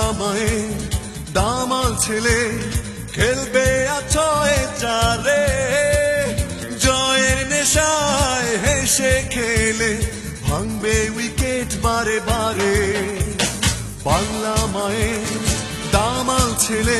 বাংলা দামা ছেলে, খেলবে আছয় চারে। জয়ের নেশায় হেসে খেলে, ভাঙবে উইকেট বারে বারে। বাংলা মায়ের দামাল ছেলে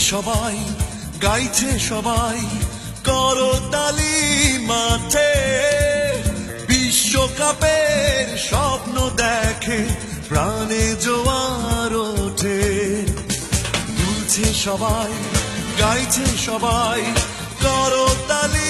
সবাই, গাইছে সবাই করতালি মাঠে। বিশ্বকাপের স্বপ্ন দেখে প্রাণে জোয়ার ওঠে। দুলছে সবাই, গাইছে সবাই করতালি